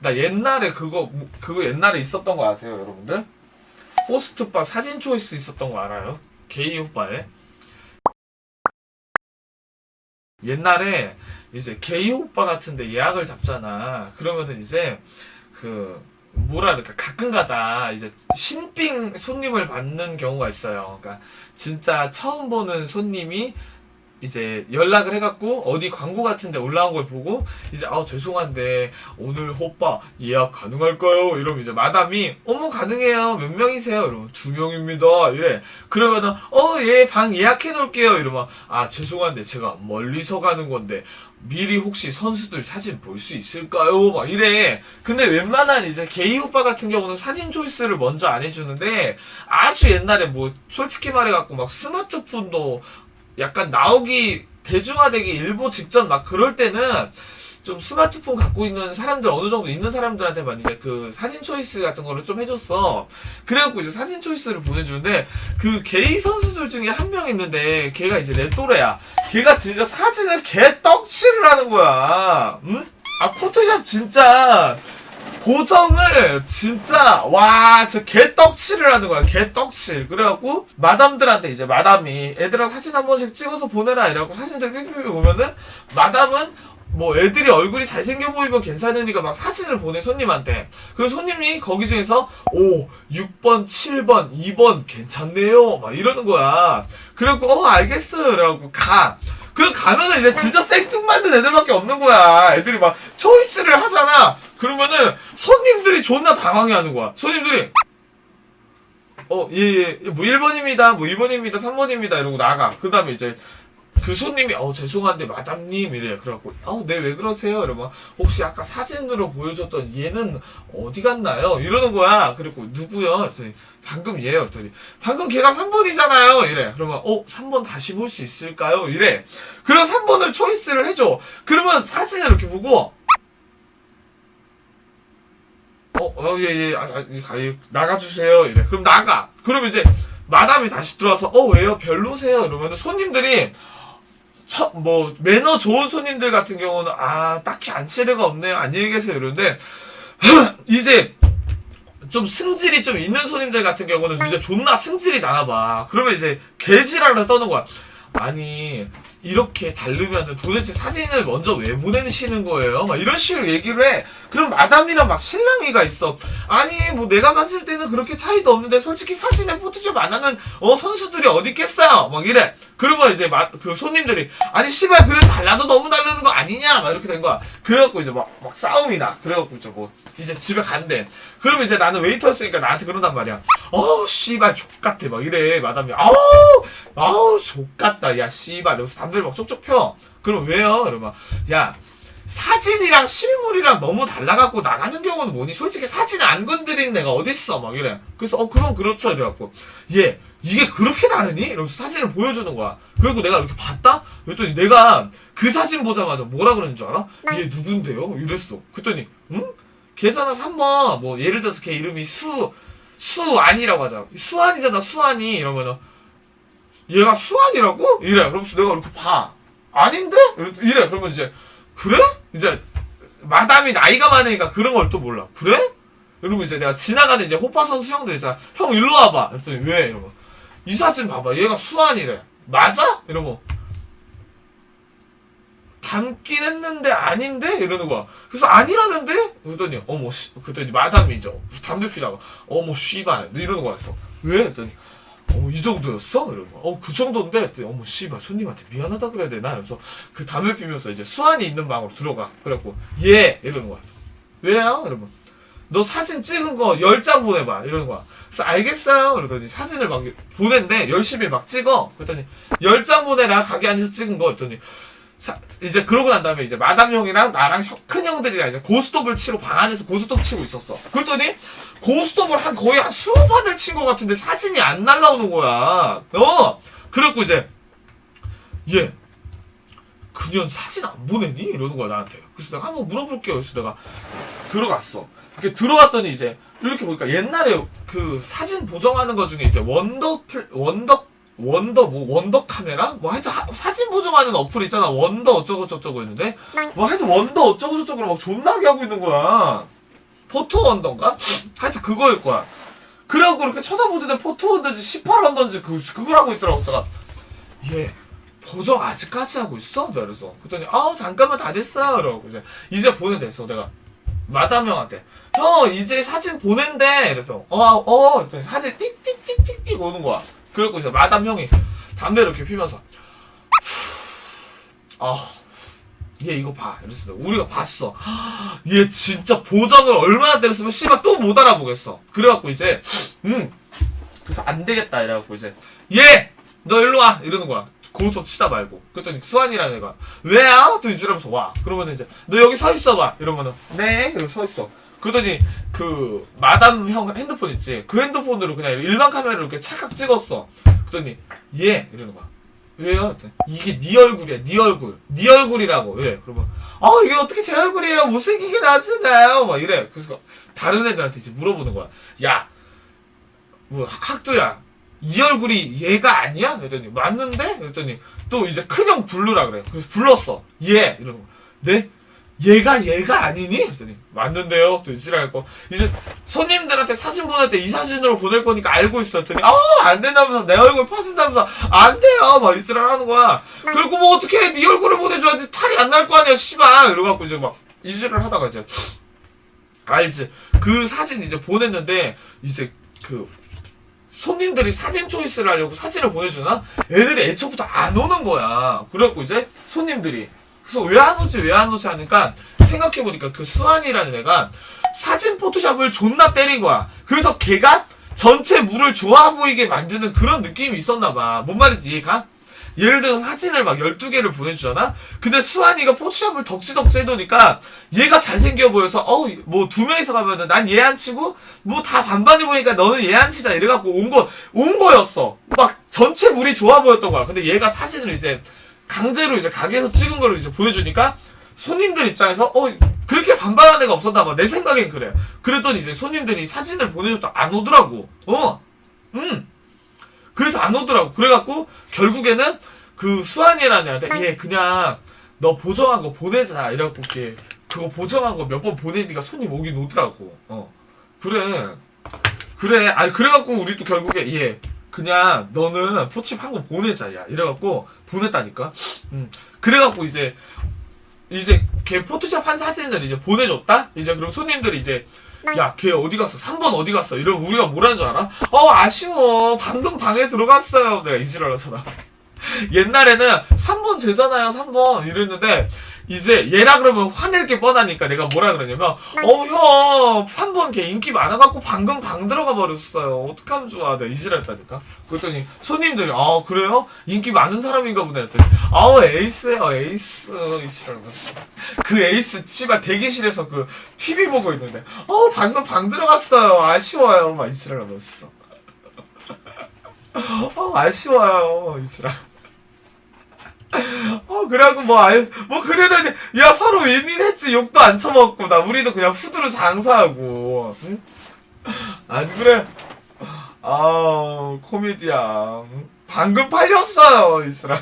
나 옛날에 그거 그거 옛날에 있었던 거 아세요, 여러분들? 호스트바 사진 초이스 있었던 거 알아요? 게이 오빠에 옛날에 이제 게이 오빠 같은데 예약을 잡잖아. 그러면은 이제 그 뭐라 그럴까 가끔가다 이제 신빙 손님을 받는 경우가 있어요. 그러니까 진짜 처음 보는 손님이 이제 연락을 해갖고 어디 광고 같은데 올라온 걸 보고 이제 아 죄송한데 오늘 호빠 예약 가능할까요? 이러면 이제 마담이 어머 가능해요 몇 명이세요? 이러면 두 명입니다 이래 그러면은 어예 방 예약해 놓을게요 이러면 아 죄송한데 제가 멀리서 가는 건데 미리 혹시 선수들 사진 볼 수 있을까요? 막 이래. 근데 웬만한 이제 게이 오빠 같은 경우는 사진 초이스를 먼저 안 해주는데 아주 옛날에 뭐 솔직히 말해갖고 막 스마트폰도 약간 나오기 대중화되기 일보 직전 막 그럴 때는 좀 스마트폰 갖고 있는 사람들 어느 정도 있는 사람들한테만 이제 그 사진 초이스 같은 거를 좀 해줬어. 그래갖고 이제 사진 초이스를 보내주는데 그 게이 선수들 중에 한 명 있는데 걔가 이제 내 또래야. 걔가 진짜 사진을 개 떡칠을 하는 거야. 응? 아 포토샵 진짜 보정을 진짜 와 진짜 개 떡칠을 하는 거야 개 떡칠. 그래갖고 마담들한테 이제 마담이 애들랑 사진 한 번씩 찍어서 보내라 이래갖고 사진들 삐삐삐 보면은 마담은 뭐 애들이 얼굴이 잘생겨 보이면 괜찮으니까 막 사진을 보내 손님한테. 그 손님이 거기 중에서 오 6번 7번 2번 괜찮네요. 막 이러는 거야. 그래갖고 어 알겠어. 그래갖고 가. 그럼 가면은 이제 진짜 생뚱 만든 애들밖에 없는 거야. 애들이 막 초이스를 하잖아 그러면은 손님들이 존나 당황해 하는 거야 손님들이 어, 예, 예, 뭐 1번입니다, 뭐 2번입니다, 3번입니다, 이러고 나가. 그 다음에 이제, 그 손님이, 어, 죄송한데, 마담님, 이래. 그래갖고, 어, 네, 왜 그러세요? 이러면, 혹시 아까 사진으로 보여줬던 얘는 어디 갔나요? 이러는 거야. 그리고, 누구요? 그랬더니, 방금 얘요. 그랬더니, 방금 걔가 3번이잖아요. 이래. 그러면, 어, 3번 다시 볼 수 있을까요? 이래. 그래서 3번을 초이스를 해줘. 그러면 사진을 이렇게 보고, 어, 어, 예, 예, 아, 아, 예, 나가주세요. 이래. 그럼 나가. 그럼 이제, 마담이 다시 들어와서, 어, 왜요? 별로세요? 이러면 손님들이, 첫, 뭐, 매너 좋은 손님들 같은 경우는, 아, 딱히 안 치레가 없네요. 안녕히 계세요. 이러는데, 이제, 좀 승질이 좀 있는 손님들 같은 경우는 진짜 존나 승질이 나나봐. 그러면 이제, 개지랄을 떠는 거야. 아니, 이렇게 다르면은 도대체 사진을 먼저 왜 보내시는 거예요? 막 이런 식으로 얘기를 해. 그럼 마담이랑 막 신랑이가 있어. 아니, 뭐 내가 봤을 때는 그렇게 차이도 없는데 솔직히 사진에 포토샵 안 하는 어, 선수들이 어디 있겠어요? 막 이래. 그러면 이제 마, 그 손님들이 아니, 씨발, 그래 달라도 너무 다르는 거 아니냐? 막 이렇게 된 거야. 그래갖고 이제 막, 막 싸움이 나. 그래갖고 이제 뭐, 이제 집에 간대. 그러면 이제 나는 웨이터였으니까 나한테 그런단 말이야. 어우, 씨발, 족같아. 막 이래. 마담이. 아우, 아우, 족같다. 야, 씨발. 여기서 담배를 막 쪽쪽 펴. 그럼 왜요? 이러면, 야, 사진이랑 실물이랑 너무 달라갖고 나가는 경우는 뭐니? 솔직히 사진 안 건드린 애가 어딨어? 막 이래. 그래서, 어, 그건 그렇죠. 이래갖고, 얘, 이게 그렇게 다르니? 이러면서 사진을 보여주는 거야. 그리고 내가 이렇게 봤다? 그랬더니 내가 그 사진 보자마자 뭐라 그러는 줄 알아? 얘 누군데요? 이랬어. 그랬더니, 응? 계산은 3번, 뭐, 예를 들어서 걔 이름이 수, 수안이라고 하자. 수안이잖아, 수안이. 이러면은, 얘가 수안이라고? 이래. 그러면서 내가 이렇게 봐. 아닌데? 이래. 그러면 이제, 그래? 이제, 마담이 나이가 많으니까 그런 걸 또 몰라. 그래? 이러면 이제 내가 지나가는 이제 호파 선수 형들 있잖아. 형 일로 와봐. 그랬더니 왜? 이러면, 이 사진 봐봐. 얘가 수안이래. 맞아? 이러면, 닮긴 했는데 아닌데? 이러는 거야. 그래서 아니라는데? 그랬더니, 어머, 씨, 그랬더니 마담이죠. 담배피다가, 어머, 씨발. 이러는 거야. 그래서, 왜? 그랬더니, 어머, 이 정도였어? 이러는 거야. 어, 그 정도인데? 어머, 씨발, 손님한테 미안하다 그래야 되나? 이러면서, 그 담배 피면서 이제 수환이 있는 방으로 들어가. 그래갖고, 예! 이러는 거야. 왜요? 이러면, 너 사진 찍은 거 10장 보내봐. 이러는 거야. 그래서 알겠어요. 그러더니 사진을 막 보낸대. 열심히 막 찍어. 그랬더니 10장 보내라. 가게 안에서 찍은 거. 그랬더니 사- 이제 그러고 난 다음에 이제 마담 형이랑 나랑 형- 큰 형들이랑 이제 고스톱을 치러 방 안에서 고스톱 치고 있었어. 그랬더니 고스톱을 한 거의 한 수업 판을 친 것 같은데 사진이 안 날라오는 거야. 어. 그래갖고 이제 얘 그년 사진 안 보내니? 이러는 거야 나한테. 그래서 내가 한번 물어볼게요. 그래서 내가 들어갔어. 이렇게 들어갔더니 이제 이렇게 보니까 옛날에 그 사진 보정하는 거 중에 이제 원더 플- 원더 원더 뭐 원더 카메라 뭐 하여튼 하- 사진 보정하는 어플 있잖아 원더 어쩌고 저쩌고 했는데 뭐 하여튼 원더 어쩌고 저쩌고 막 존나게 하고 있는 거야 포토 언더인가? 하여튼 그거일 거야. 그래갖고 이렇게 쳐다보는데 포토 언더인지 18 언더인지 그, 그걸 하고 있더라고. 제가 얘 보정 아직까지 하고 있어? 내가 그래서 그랬더니 아 잠깐만 다 됐어. 그러고 이제 이제 보낸댔어. 내가 마담 형한테 형 이제 사진 보낸대. 그래서 어어 그랬더니 사진 띡띡띡띡띡 오는 거야. 그리고 이제 마담 형이 담배 이렇게 피면서 아. 얘 이거 봐. 이랬어. 우리가 봤어. 얘 진짜 보정을 얼마나 때렸으면 씨발 또 못 알아보겠어. 그래갖고 이제 음 그래서 안 되겠다 이래갖고 이제 얘 너 일로 와 이러는 거야. 고소 치다 말고. 그랬더니 수환이라는 애가 왜야? 또 이지라면서 와. 그러면 이제 너 여기 서 있어봐. 이러면은 네. 여기 서 있어. 그러더니 그 마담 형 핸드폰 있지. 그 핸드폰으로 그냥 일반 카메라로 이렇게 찰칵 찍었어. 그랬더니 얘 이러는 거야. 왜요? 이게 네 얼굴이야, 네 얼굴, 네 얼굴이라고 이래. 그러면 아 이게 어떻게 제 얼굴이에요? 못생기게 나왔잖아요. 막 이래. 그래서 다른 애들한테 이제 물어보는 거야. 야, 뭐 학두야, 이 얼굴이 얘가 아니야? 그랬더니 맞는데? 그랬더니 또 이제 큰형 부르라 그래. 그래서 불렀어. 얘 이러는 거야. 네? 얘가 얘가 아니니? 그랬더니 맞는데요. 또 이지랄 거. 이제 손님들한테 사진 보낼 때 이 사진으로 보낼 거니까 알고 있어. 했더니 아안 된다면서 내 얼굴 파신다면서 안 돼요. 막 이지랄 하는 거야. 그리고 뭐 어떻게 해? 네 얼굴을 보내줘야지 탈이 안 날 거 아니야. 씨발. 이러갖고 이제 막 이지랄 하다가 이제 알지. 그 사진 이제 보냈는데 이제 그 손님들이 사진 초이스를 하려고 사진을 보내주나? 애들이 애초부터 안 오는 거야. 그래갖고 이제 손님들이 그래서 왜 안 오지 왜 안 오지 하니까 생각해보니까 그 수환이라는 애가 사진 포토샵을 존나 때린 거야. 그래서 걔가 전체 물을 좋아 보이게 만드는 그런 느낌이 있었나 봐. 뭔 말인지 이해가? 예를 들어서 사진을 막 12개를 보내주잖아? 근데 수환이가 포토샵을 덕지덕지 해놓으니까 얘가 잘생겨 보여서 어뭐두 명이서 가면은 난 얘 안 치고 뭐 다 반반이 보니까 너는 얘 안 치자 이래갖고 온 거 온 거였어 막 전체 물이 좋아 보였던 거야 근데 얘가 사진을 이제 강제로 이제 가게에서 찍은 걸 이제 보내주니까 손님들 입장에서 어 그렇게 반반한 애가 없었나 봐 내 생각엔 그래. 그랬더니 이제 손님들이 사진을 보내줬다. 안 오더라고. 어 음. 그래서 안 오더라고. 그래갖고 결국에는 그 수환이라는 애한테 얘 그냥 너 보정한 거 보내자. 이래갖고 이렇게 그거 보정한 거 몇 번 보내니까 손님 오긴 오더라고. 어. 그래. 그래. 아니 그래갖고 우리 또 결국에 얘 그냥 너는 포칩 한거 보내자. 야 이래갖고 보냈다니까. 음 그래갖고 이제 이제 걔 포토샵 한 사진을 이제 보내줬다. 이제 그럼 손님들이 이제 야, 걔 어디 갔어? 3번 어디 갔어? 이러면 우리가 뭐라는 줄 알아? 어, 아쉬워. 방금 방에 들어갔어요. 내가 이지랄 하잖아. 옛날에는 3번 제잖아요, 3번. 이랬는데, 이제 얘라 그러면 화낼 게 뻔하니까 내가 뭐라 그러냐면, 어, 형, 3번 걔 인기 많아갖고 방금 방 들어가 버렸어요. 어떡하면 좋아. 내가 이지랄 했다니까. 그랬더니 손님들이, 아, 그래요? 인기 많은 사람인가 보네. 했더니, 아우, 에이스예요, 에이스. 이지랄 하면서. 그 에이스, 씨발, 대기실에서 그 TV 보고 있는데, 어, 방금 방 들어갔어요. 아쉬워요. 막 이지랄 하면서. 어, 아쉬워요. 이지랄. 어 그래갖고 뭐 아예 뭐 이제 야 서로 윈윈했지. 욕도 안 처먹고. 나 우리도 그냥 후드로 장사하고. 응? 안 그래? 아 코미디야. 응? 방금 팔렸어요 이스라